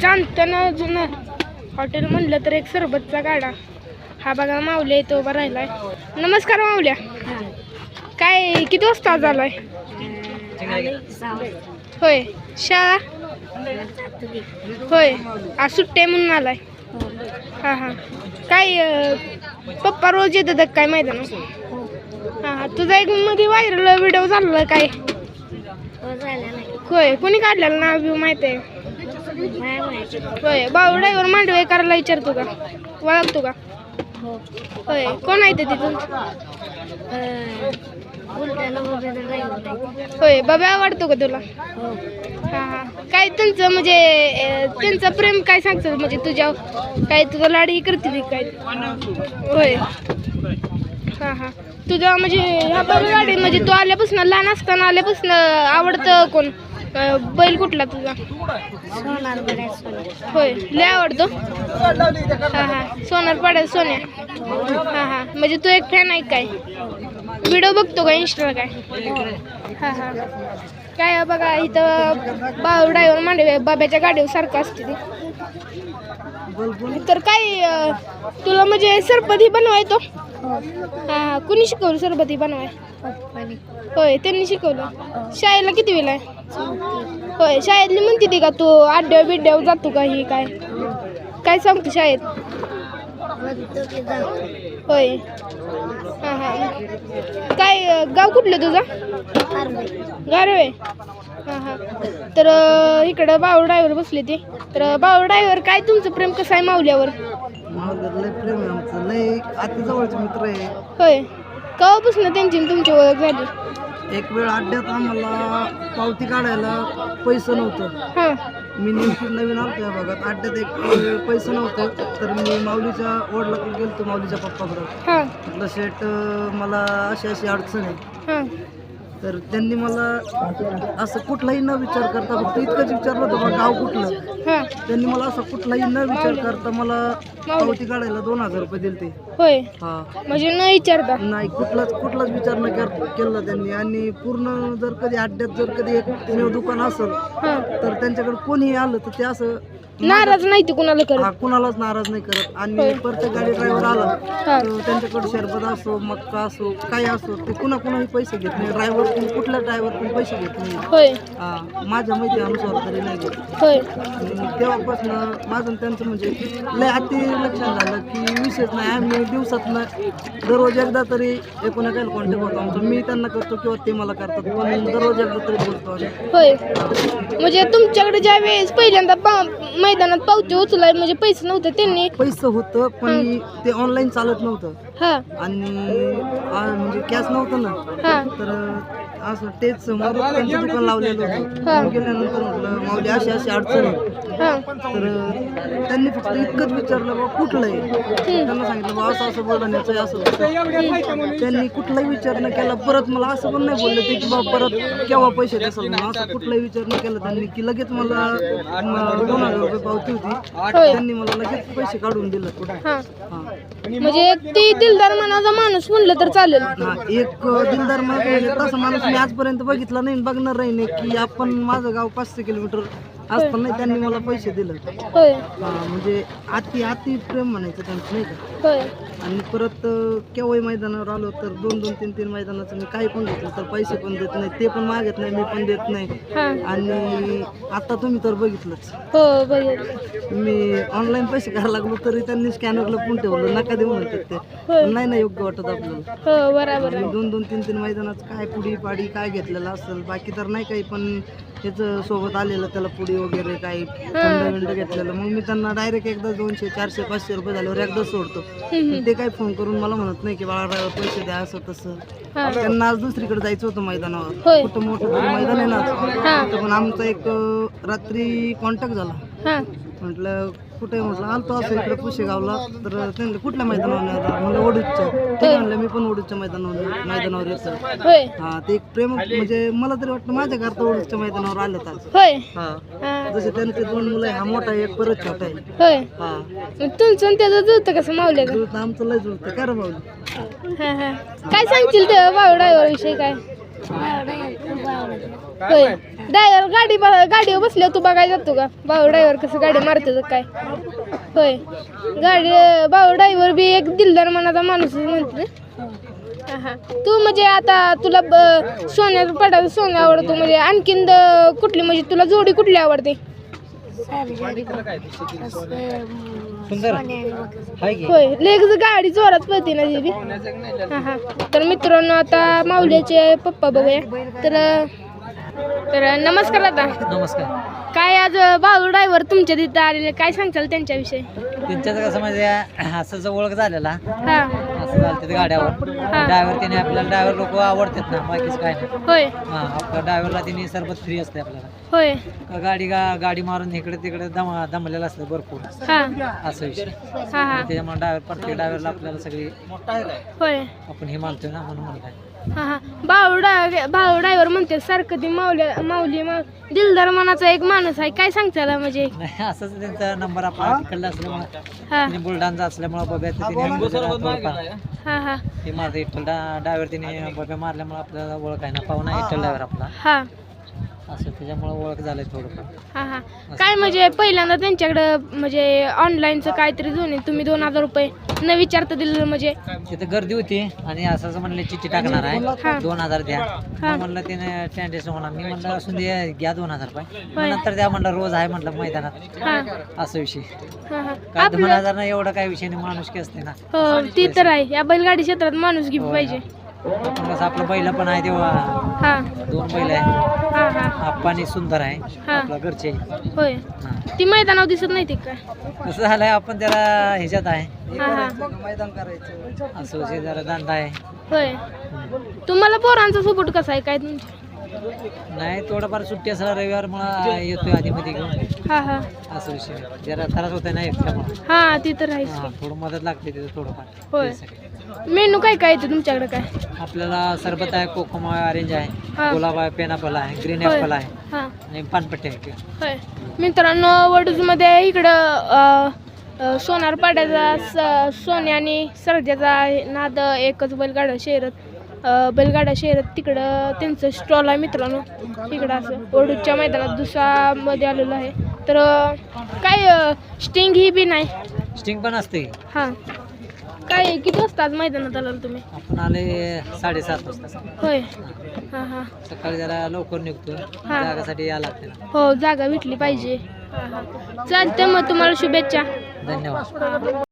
जाणतं ना जुनं हॉटेल म्हणलं तर एक सरबतचा गाडा. हा बघा माऊल्या इथं उभा राहिलाय. नमस्कार माऊल्या. काय किती वाजता आलाय? होय. शाळा? होय. आज सुट्टी म्हणून आलाय. हां हां. काय पप्पा रोज येतात काय मैदानात? हां हां. तुझा एक मध्ये व्हायरल व्हिडिओ झालेला काय? होय. कोणी काढलेलं नाव बिव माहीत आहे? होय भाऊ ड्रायव्हर मांडवे करायला विचारतो का? ओळखतो का? होय कोण आहे ते तिथून? होय बाबा आवडतो का तुला? हा हा. काय त्यांचं म्हणजे अं, त्यांचं प्रेम काय सांगतो म्हणजे तुझ्या काय तुझं लाडही करते ती काय? होय. हा हा. तुझा म्हणजे ह्या लाडी म्हणजे तू आल्यापासून लहान असताना आल्यापासून आवडतं कोण? बैल कुठला तुझा? होय लय आवडतो? हा हा. सोनार पाड्या सोन्या हा हा. म्हणजे तू एक फॅन आहे काय? व्हिडिओ बघतो का इंस्टाला काय? हा हा. काय बघा इथं बाव ड्रायव्हर मांडवे बाब्याच्या गाडीवर सारखं असते ते. तर काय तुला म्हणजे सरपती बनवाय तो हा हा कुणी शिकवलं सरबती बनवाय होय त्यांनी शिकवलं. शाळेला किती वेळ आहे? होय शाळेतली म्हणते ती का तू आड्याव बिड्याव जातो का ही काय? काय सांगतो शाळेत? होय. हां हां. काय अं, गाव कुठलं तुझं? गारवे. हां हां. तर अं, इकडं बाऊ ड्रायव्हर बसले ते. तर बाऊ ड्रायव्हर काय तुमचं प्रेम कसं आहे मावल्यावर माझं लय प्रेम आहे आमचं. लय अति जवळचे मित्र आहे. होय. केव्हापासून त्यांची आणि तुमची ओळख झाली? एक वेळ अड्ड्यात आम्हाला पावती काढायला पैसे नव्हतं. हां. मी नेमकी नवीन आलतो या भागात. अड्ड्यात एक वेळ पैसे नव्हतं तर मी माऊलीच्या ओढला गेलतो माऊलीच्या पप्पाकडं. हां. म्हटलं शेट अं, मला अशी अशी अडचण आहे. हां. तर त्यांनी मला असं कुठलाही न विचार करता फक्त इतकंच विचारलं होतं बा गाव कुठलं? हां. त्यांनी मला असं कुठलाही न विचार करता मला पावती काढायला दोन हजार रुपये दिले ते होय. हा. म्हणजे न विचारता? नाही कुठलाच कुठलाच विचार न कर केला त्यांनी. आणि पूर्ण जर कधी अड्ड्यात जर कधी एक दुकान असेल हां. तर त्यांच्याकडे कोणीही आलं तर ते असं नाराज नाही ती कुणाला हा, करत कुणालाच नाराज नाही करत. आणि होय. प्रत्येक गाडी ड्रायव्हर आला हां. तर त्यांच्याकडे शरबत असो मक्का असो काही असो ते कुणा कुणाही पैसे घेत नाही. ड्रायव्हर कुठल्या ड्रायव्हर पण पैसे घेत नाही. होय. हा, माझ्या माहिती अनुसार तरी नाही घेत. होय. आणि तेव्हापासून माझं आणि त्यांचं म्हणजे लय अति लक्षात झालं की विशेष नाही आम्ही दिवसातनं दररोज एकदा तरी एकूण काही कॉन्टॅक्ट होतो आमचं. मी त्यांना करतो किंवा ते मला करतात पण दररोज एकदा तरी बोलतो आम्ही. होय. म्हणजे तुमच्याकडे ज्या वेळेस पहिल्यांदा मैदानात पावती उचलाय म्हणजे पैसे नव्हते त्यांनी. पैसे होतं पण ते ऑनलाईन चालत नव्हतं. हा. आणि आ, म्हणजे कॅश नव्हतं ना. हा. तर असं तेच त्यांचं दुकान लावलेलं होतं. गेल्यानंतर म्हटलं माऊली अशी अशी अडचण आहे. तर त्यांनी फक्त इतकंच विचारलं बा कुठलं आहे त्यांना सांगितलं बा असं असं बुलढाण्याचं आहे, असं होतं. त्यांनी कुठलाही विचार न केला परत मला असं पण नाही बोलले ते की बा परत केव्हा पैसे देसाल म्हणून. असं कुठलाही विचार न केला त्यांनी की लगेच मला म, दोन हजार रुपये पावती होती. त्यांनी मला लगेच पैसे काढून दिलं. हा. हा. म्हणजे एक ती दिलदार मनाचा माणूस म्हणलं तर चालेल. हा एक दिलदार माणूस म्हणजे तसा माणूस मी आजपर्यंत बघितला नाही बघणार नाही की आपण माझं गाव पाचशे किलोमीटर असताना त्यांनी मला पैसे दिलं होय. हा, म्हणजे अति अति प्रेम म्हणायचं त्यांचं नाही का? होय. आणि परत अं, केव्हाही मैदानावर आलो तर दोन दोन तीन तीन मैदानाचं मी काही पण घेतलं तर पैसे पण देत नाही ते पण मागत नाही मी पण देत नाही. हा. आणि आता तुम्ही तर बघितलंच. हो बघितलं. मी ऑनलाईन पैसे करायला लागलो तरी त्यांनी स्कॅनर लपून ठेवलं नका देऊ म्हणतात ते. नाही ना योग्य वाटत आपल्याला. हो बरोबर. दोन दोन तीन तीन मैदानात काय पुडी पाडी काय घेतलेलं असेल बाकी तर नाही काही पण त्याचं सोबत आलेलं त्याला पुडी वगैरे काही थंड घेतलेलं. मग मी त्यांना डायरेक्ट एकदा दोनशे चारशे पाचशे रुपये झाल्यावर एकदा सोडतो. ते काही फोन करून मला म्हणत नाही की बाळा ड्रायव्हर पैसे द्या असं तसं. त्यांना आज दुसरीकडे जायचं होतं मैदानावर. कुठं मोठं तरी मैदान आहे ना. पण आमचा एक रात्री कॉन्टॅक्ट झाला. म्हटलं कुठे म्हटलं आलतो असं इकडे पुशेगावला तर त्यांनी कुठल्या मैदानावर म्हणलं ओडूच्या ते म्हणलं मी पण ओडूच्या मैदानावर मैदानावर येतो होय. हा ते एक प्रेम म्हणजे मला तरी वाटतं माझ्या घरचा ओडूच्या मैदानावर आलं होय. हा. हा. जसे त्यांचे दोन मुलं आहे हा मोठा आहे एक परत छोटा आहे. होय. हा. मग तुमचं आणि त्याचं जुळतं कसं जुळतं आमचं लय जुळतं. काय रे भाऊ हा हा. काय सांगशील ते भाऊ ड्रायव्हर विषयी काय? होय. ड्रायव्हर गाडी ब- गाडीवर बसल्यावर तू बघायला जातो का? भाऊ ड्रायव्हर कसं गाडी मारते तर काय. होय. गाडी भाऊ ड्रायव्हर बी एक दिलदार मनाचा माणूस म्हणते हा, हा. तू म्हणजे आता तुला ब- सोन्या पडायला सोनं आवडतो म्हणजे आणखीन कुठली म्हणजे तुला जोडी कुठली आवडते? सुंदर. हाय की? होय लेग गाडी जोरात पळते ना जी बी. हा हा. तर मित्रांनो आता माऊलीचे पप्पा बघूया. तर तर नमस्कार दादा. नमस्कार. काय आज भाऊ ड्रायव्हर तुमच्या तिथं आलेले? काय सांगताल त्यांच्याविषयी? त्यांच्यात कसं म्हणजे असं ओळख झालेला. हा. असं झालं ते गाड्यावर. हा. ड्रायव्हर त्याने आपल्याला ड्रायव्हर लोक आवडतात ना बाकीच काय नाही. होय. हा आपल्या ड्रायव्हरला त्यांनी सरबत फ्री असते आपल्याला. होय. का गाडी गा गाडी मारून इकडे तिकडे दम दमलेलं असतं भरपूर. हा. असं विषय. हा हा. त्याच्यामुळे ड्रायव्हर प्रत्येक ड्रायव्हरला आपल्याला सगळी होय. आपण हे मानतोय ना म्हणून म्हणताय. हा हा. भाऊ ड्रायव्हर म्हणते सारखं ती माऊली माऊली दिलदार मनाचा एक माणूस आहे. काय सांगताल म्हणजे? नाही असंच त्यांचा नंबर आपला तिकडला असल्यामुळे. हा. त्यांनी बुलढाणचा असल्यामुळे जरा थोडंफार हा हा. हे माझं इट्टल ड्रायव्हर त्याने बघा मारल्यामुळे आपल्याला ओळख आहे ना. पाहुणा इट्टल ड्रायव्हर आपला. हा. असं त्याच्यामुळे ओळख झालंय थोडंफार. हा हा. काय म्हणजे पहिल्यांदा त्यांच्याकडं म्हणजे ऑनलाईनचं काहीतरी जुने तुम्ही दोन हजार रुपये न विचारता दिलं म्हणजे? तिथे गर्दी होती आणि असं असं म्हणले चिठ्ठी टाकणार हा. आहे दोन हजार द्या. हा. मग म्हणलं त्याने टेंडेस होणार. मी म्हणलं असून दे घ्या दोन हजार रुपये. मग होय. नंतर द्या म्हणलं रोज आहे म्हणलं मैदानात. हा. असं विषय. हा हा. काय दोन आपलं हजार ना एवढं काय विषय नाही माणूस की असते ना. हो ती तर आहे. या बैलगाडी क्षेत्रात माणूस घेऊ. पाहिजे. कसं आपलं बैल पण आहे तेव्हा. हा. दोन बैल आहे. हा हा. आप्पा आणि सुंदर आहे. हा. आपल्या घरचे. होय. हा. ती मैदानावर दिसत नाही ती काय कसं झालंय आपण त्याला ह्याच्यात आहे. हा हा. मैदान करायचं असं विषय जरा आहे. होय. तुम्हाला पोरांचा सपोर्ट कसा आहे? काय तुमच्या नाही थोडंफार सुट्टी असला रविवार मला येतोय आधी मध्ये घेऊन. हा हा. असं विषय. जरा त्रास होतोय ना एकट्यामुळे. हा ती तर आहेच. हा थोडं मदत लागते तिथं थोडंफार. होय. त्यासाठी. मेनू काय काय येतं तुमच्याकडे काय? आपल्याला सरबत आहे कोकोमा ऑरेंज हा. आहे गुलाब आहे पेनापल आहे ग्रीन होय. ॲपल आहे हा. आणि पानपट्टी आहे. होय. मित्रांनो वडूजमध्ये इकडं अ, अ, सोनार पाड्याचा स- सोन्या आणि सरजाचा नाद एकच बैलगाडा शहरात अ, बैलगाडा शहरात तिकडं त्यांचं स्टॉल आहे मित्रांनो. इकडं असं वडूच्या मैदानात दुसरामध्ये आलेलं आहे. तर अ, काय स्टिंग ही बी नाही? स्टिंग पण असते. हां. काय किती वाजता आज मैदानात आला तुम्ही? आपण आले साडेसात वाजता. होय. हां हां. सकाळी जरा लवकर निघतो हा. जागासाठी यायला लागते ना. हो जागा भेटली पाहिजे. हां हां. चालतं मग तुम्हाला शुभेच्छा. धन्यवाद.